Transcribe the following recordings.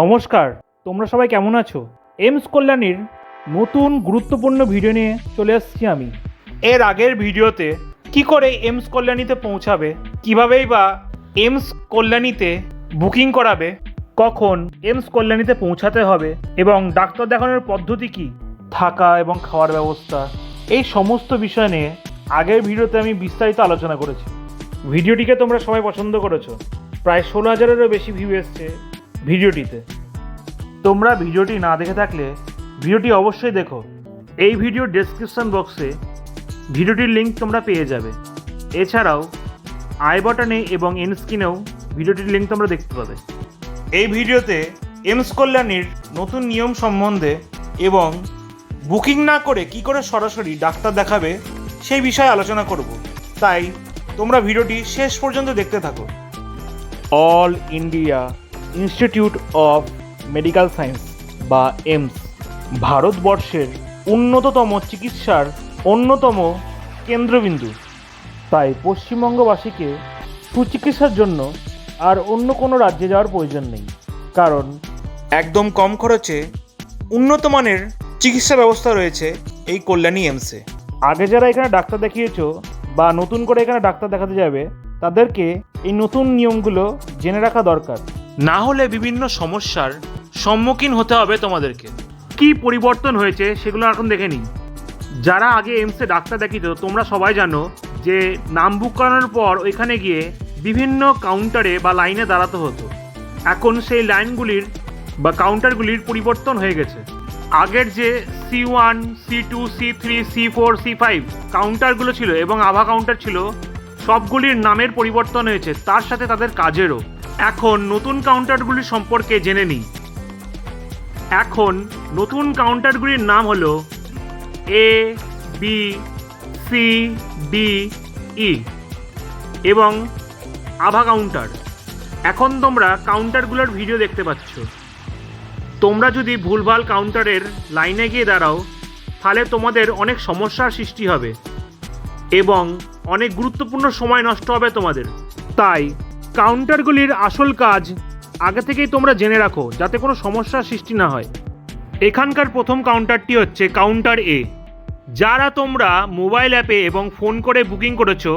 নমস্কার, তোমরা সবাই কেমন আছো? এমস কল্যাণীর নতুন গুরুত্বপূর্ণ ভিডিও নিয়ে চলে আসছি আমি। এর আগের ভিডিওতে কি করে এমস কল্যাণীতে পৌঁছাবে, কিভাবেই বা এমস কল্যাণীতে বুকিং করাবে, কখন এমস কল্যাণীতে পৌঁছাতে হবে এবং ডাক্তার দেখানোর পদ্ধতি কি, থাকা এবং খাওয়ার ব্যবস্থা, এই সমস্ত বিষয় নিয়ে আগের ভিডিওতে আমি বিস্তারিত আলোচনা করেছি। ভিডিওটিকে তোমরা সবাই পছন্দ করেছ। প্রায় ষোলো হাজারেরও বেশি ভিউ এসছে। ভিডিওটিতে। তোমরা ভিডিওটি না দেখে থাকলে ভিডিওটি অবশ্যই দেখো। এই ভিডিও ডেসক্রিপশন বক্সে ভিডিওটির লিঙ্ক তোমরা পেয়ে যাবে। এছাড়াও আই বাটনে এবং এন স্ক্রিনেও ভিডিওটির লিঙ্ক তোমরা দেখতে পাবে। এই ভিডিওতে এমস কল্যাণীর নতুন নিয়ম সম্বন্ধে এবং বুকিং না করে কি করে সরাসরি ডাক্তার দেখাবে সেই বিষয়ে আলোচনা করব। তাই তোমরা ভিডিওটি শেষ পর্যন্ত দেখতে থাকো। All India institute of medical science বা এমস ভারতবর্ষের উন্নততম চিকিৎসার অন্যতম কেন্দ্রবিন্দু। তাই পশ্চিমবঙ্গবাসীকে সুচিকিৎসার জন্য আর অন্য কোনো রাজ্যে যাওয়ার প্রয়োজন নেই। কারণ একদম কম খরচে উন্নত মানের চিকিৎসা ব্যবস্থা রয়েছে এই কল্যাণী এমসে আগে যারা এখানে ডাক্তার দেখিয়েছো বা নতুন করে এখানে ডাক্তার দেখাতে যাবে, তাদেরকে এই নতুন নিয়মগুলো জেনে রাখা দরকার। না হলে বিভিন্ন সমস্যার সম্মুখীন হতে হবে তোমাদেরকে। কি পরিবর্তন হয়েছে সেগুলো এখন দেখে নিই যারা আগে এমসে ডাক্তার দেখিত, তোমরা সবাই জানো যে নাম বুক করানোর পর ওইখানে গিয়ে বিভিন্ন কাউন্টারে বা লাইনে দাঁড়াতে হতো। এখন সেই লাইনগুলির বা কাউন্টারগুলির পরিবর্তন হয়ে গেছে। আগের যে C one C two C three C four C five কাউন্টারগুলো ছিল এবং আভা কাউন্টার ছিল, সবগুলির নামের পরিবর্তন হয়েছে। তার সাথে তাদের কাজেরও। এখন নতুন কাউন্টারগুলি সম্পর্কে জেনে নিই। এখন নতুন কাউন্টারগুলির নাম হলো A B C D E এবং আভা কাউন্টার এখন তোমরা কাউন্টারগুলোর ভিডিও দেখতে পাচ্ছ। তোমরা যদি ভুলভাল কাউন্টারের লাইনে গিয়ে দাঁড়াও, তাহলে তোমাদের অনেক সমস্যার সৃষ্টি হবে এবং অনেক গুরুত্বপূর্ণ সময় নষ্ট হবে তোমাদের। তাই কাউন্টারগুলির আসল কাজ আগে থেকেই তোমরা জেনে রাখো, যাতে কোনো সমস্যার সৃষ্টি না হয়। এখানকার প্রথম কাউন্টারটি হচ্ছে কাউন্টার এ। যারা তোমরা মোবাইল অ্যাপে এবং ফোন করে বুকিং করেছ,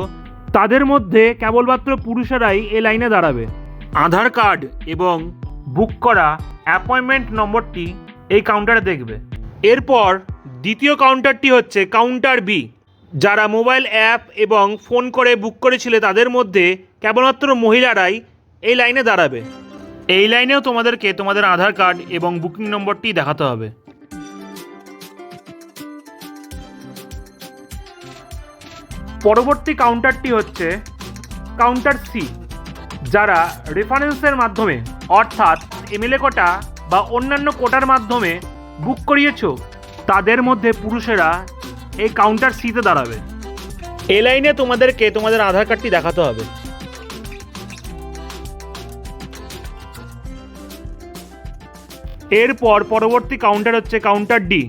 তাদের মধ্যে কেবলমাত্র পুরুষেরাই এ লাইনে দাঁড়াবে। আধার কার্ড এবং বুক করা অ্যাপয়েন্টমেন্ট নম্বরটি এই কাউন্টারে দেখবে। এরপর দ্বিতীয় কাউন্টারটি হচ্ছে কাউন্টার বি। যারা মোবাইল অ্যাপ এবং ফোন করে বুক করেছিলে তাদের মধ্যে কেবলমাত্র মহিলারাই এই লাইনে দাঁড়াবে। এই লাইনেও তোমাদেরকে তোমাদের আধার কার্ড এবং বুকিং নম্বরটি দেখাতে হবে। পরবর্তী কাউন্টারটি হচ্ছে কাউন্টার সি, যারা রেফারেন্সের মাধ্যমে, অর্থাৎ এমএলএ কোটা বা অন্যান্য কোটার মাধ্যমে, বুক করিয়েছ, তাদের মধ্যে পুরুষেরা এই কাউন্টার সিতে দাঁড়াবে। এ লাইনে তোমাদেরকে তোমাদের আধার কার্ডটি দেখাতে হবে। এরপর পরবর্তী কাউন্টার হচ্ছে কাউন্টার ডি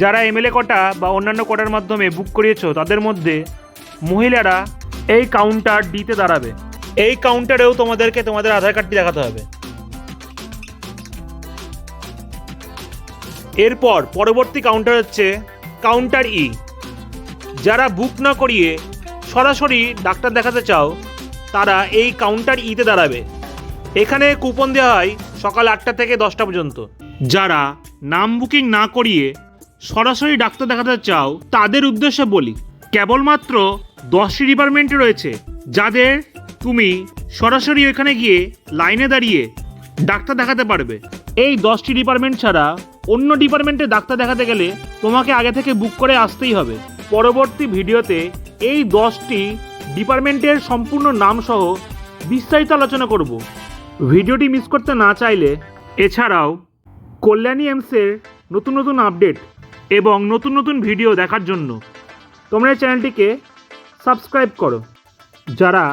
যারা এমএলএ কোটা বা অন্যান্য কোটার মাধ্যমে বুক করিয়েছো তাদের মধ্যে মহিলারা এই কাউন্টার ডিতে দাঁড়াবে। এই কাউন্টারেও তোমাদেরকে তোমাদের আধার কার্ডটি দেখাতে হবে। এরপর পরবর্তী কাউন্টার হচ্ছে কাউন্টার ই যারা বুক না করিয়ে সরাসরি ডাক্তার দেখাতে চাও, তারা এই কাউন্টার ইতে দাঁড়াবে। এখানে কুপন দেওয়া হয় সকাল আটটা থেকে দশটা পর্যন্ত। যারা নাম বুকিং না করিয়ে সরাসরি ডাক্তার দেখাতে চাও, তাদের উদ্দেশ্যে বলি, কেবলমাত্র দশটি ডিপার্টমেন্ট রয়েছে, যাদের তুমি সরাসরি ওখানে গিয়ে লাইনে দাঁড়িয়ে ডাক্তার দেখাতে পারবে। এই দশটি ডিপার্টমেন্ট ছাড়া অন্য ডিপার্টমেন্টে ডাক্তার দেখাতে গেলে তোমাকে আগে থেকে বুক করে আসতেই হবে। পরবর্তী ভিডিওতে এই দশটি ডিপার্টমেন্টের সম্পূর্ণ নাম সহ বিস্তারিত আলোচনা করব। ভিডিওটি মিস করতে না চাইলে এছাড়াও কল্যাণী এমসের নতুন নতুন আপডেট এবং নতুন নতুন ভিডিও দেখার জন্য তোমরা এই চ্যানেলটিকে সাবস্ক্রাইব করো। যারা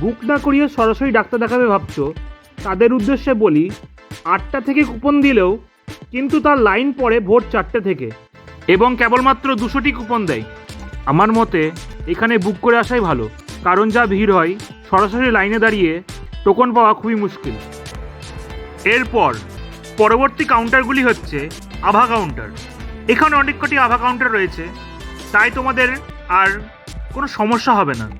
বুক না করিয়ে সরাসরি ডাক্তার দেখাবে ভাবছ, তাদের উদ্দেশ্যে বলি, আটটা থেকে কুপন দিলেও কিন্তু তার লাইন পড়ে ভোর চারটে থেকে। এবং কেবলমাত্র দুশোটি কুপন দেয়। আমার মতে, এখানে বুক করে আসাই ভালো, কারণ যা ভিড় হয়, সরাসরি লাইনে দাঁড়িয়ে টোকন পাওয়া খুবই মুশকিল। এরপর, পরবর্তী কাউন্টারগুলি হচ্ছে আভা কাউন্টার। এখানে অনেক কটি আভা কাউন্টার রয়েছে, তাই তোমাদের আর কোনো সমস্যা হবে না।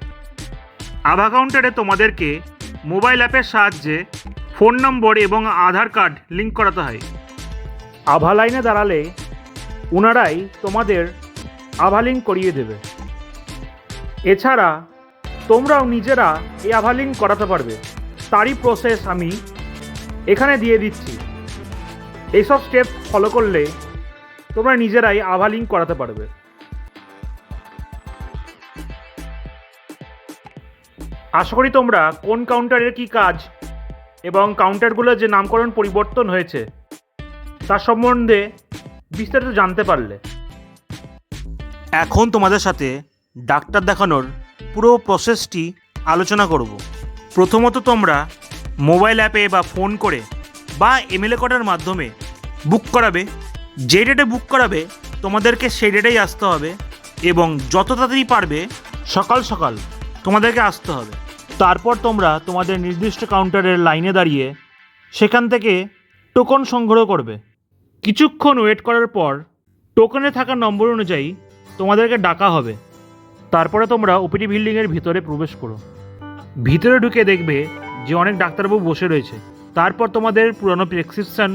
আভা কাউন্টারে তোমাদেরকে মোবাইল অ্যাপের সাহায্যে ফোন নম্বর এবং আধার কার্ড লিঙ্ক করাতে হয়। আভা লাইনে দাঁড়ালে ওনারাই তোমাদের আভা লিঙ্ক করিয়ে দেবে। এছাড়া তোমরাও নিজেরা এই আভা লিঙ্ক করাতে পারবে। তারই প্রসেস আমি এখানে দিয়ে দিচ্ছি। এইসব স্টেপ ফলো করলে তোমরা নিজেরাই আভা লিঙ্ক করাতে পারবে। আশা করি তোমরা কোন কাউন্টারের কি কাজ এবং কাউন্টারগুলোর যে নামকরণ পরিবর্তন হয়েছে তার সম্বন্ধে বিস্তারিত জানতে পারলে। এখন তোমাদের সাথে ডাক্তার দেখানোর পুরো প্রসেসটি আলোচনা করব। প্রথমত তোমরা মোবাইল অ্যাপে বা ফোন করে বা এমএলএ করার মাধ্যমে বুক করাবে। যে ডেটে বুক করাবে, তোমাদেরকে সেই ডেটেই আসতে হবে এবং যত তাড়াতাড়ি পারবে, সকাল সকাল তোমাদেরকে আসতে হবে। তারপর তোমরা তোমাদের নির্দিষ্ট কাউন্টারের লাইনে দাঁড়িয়ে সেখান থেকে টোকন সংগ্রহ করবে। কিছুক্ষণ ওয়েট করার পর টোকনে থাকা নম্বর অনুযায়ী তোমাদেরকে ডাকা হবে। তারপরে তোমরা ওপিডি বিল্ডিংয়ের ভিতরে প্রবেশ করো। ভিতরে ঢুকে দেখবে যে অনেক ডাক্তারবাবু বসে রয়েছে। তারপর তোমাদের পুরনো প্রেসক্রিপশন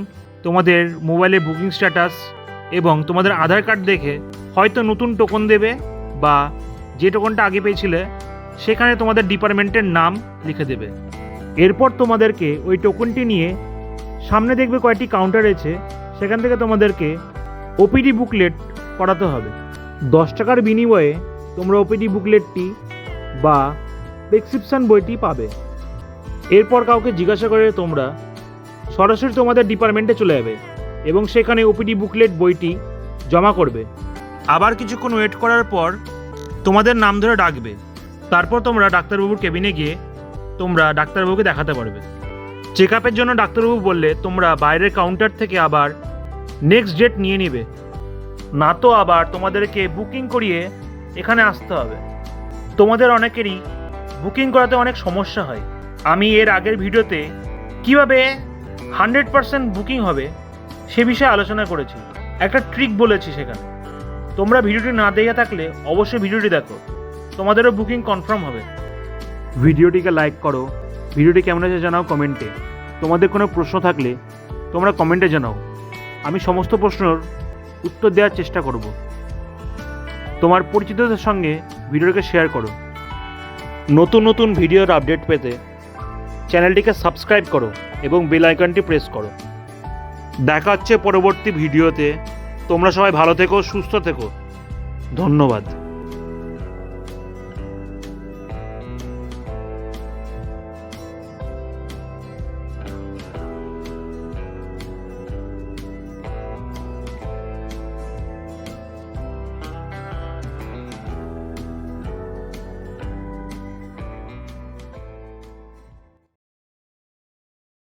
তোমাদের মোবাইলে বুকিং স্ট্যাটাস এবং তোমাদের আধার কার্ড দেখে হয়তো নতুন টোকন দেবে বা যে টোকনটা আগে পেয়েছিলে, সেখানে তোমাদের ডিপার্টমেন্টের নাম লিখে দেবে। এরপর তোমাদেরকে ওই টোকনটি নিয়ে সামনে দেখবে কয়েকটি কাউন্টার রয়েছে। সেখান থেকে তোমাদেরকে ওপিডি বুকলেট করাতে হবে। দশ টাকার বিনিময়ে তোমরা ওপিডি বুকলেটটি বা প্রেসক্রিপশান বইটি পাবে। এরপর কাউকে জিজ্ঞাসা করে তোমরা সরাসরি তোমাদের ডিপার্টমেন্টে চলে যাবে এবং সেখানে ওপিডি বুকলেট বইটি জমা করবে। আবার কিছুক্ষণ ওয়েট করার পর তোমাদের নাম ধরে ডাকবে। তারপর তোমরা ডাক্তারবাবুর কেবিনে গিয়ে তোমরা ডাক্তারবাবুকে দেখাতে পারবে। চেক আপের জন্য ডাক্তারবাবু বললে, তোমরা বাইরের কাউন্টার থেকে আবার নেক্সট ডেট নিয়ে নিবে। না তো আবার তোমাদেরকে বুকিং করিয়ে এখানে আসতে হবে। তোমাদের অনেকেরই বুকিং করাতে অনেক সমস্যা হয়। আমি এর আগের ভিডিওতে কীভাবে হান্ড্রেড পারসেন্ট বুকিং হবে সে বিষয়ে আলোচনা করেছি। একটা ট্রিক বলেছি সেখানে। তোমরা ভিডিওটি না দেখে থাকলে অবশ্যই ভিডিওটি দেখো। তোমাদেরও বুকিং কনফার্ম হবে। ভিডিওটিকে লাইক করো। ভিডিওটি কেমন আছে জানাও কমেন্টে। তোমাদের কোনো প্রশ্ন থাকলে তোমরা কমেন্টে জানাও। আমি সমস্ত প্রশ্নের উত্তর দেওয়ার চেষ্টা করব। তোমার পরিচিতদের সঙ্গে ভিডিওটাকে শেয়ার করো। নতুন নতুন ভিডিওর আপডেট পেতে চ্যানেলটিকে সাবস্ক্রাইব করো এবং বেল আইকনটি প্রেস করো। দেখা হচ্ছে পরবর্তী ভিডিওতে। তোমরা সবাই ভালো থেকো, সুস্থ থেকো। ধন্যবাদ।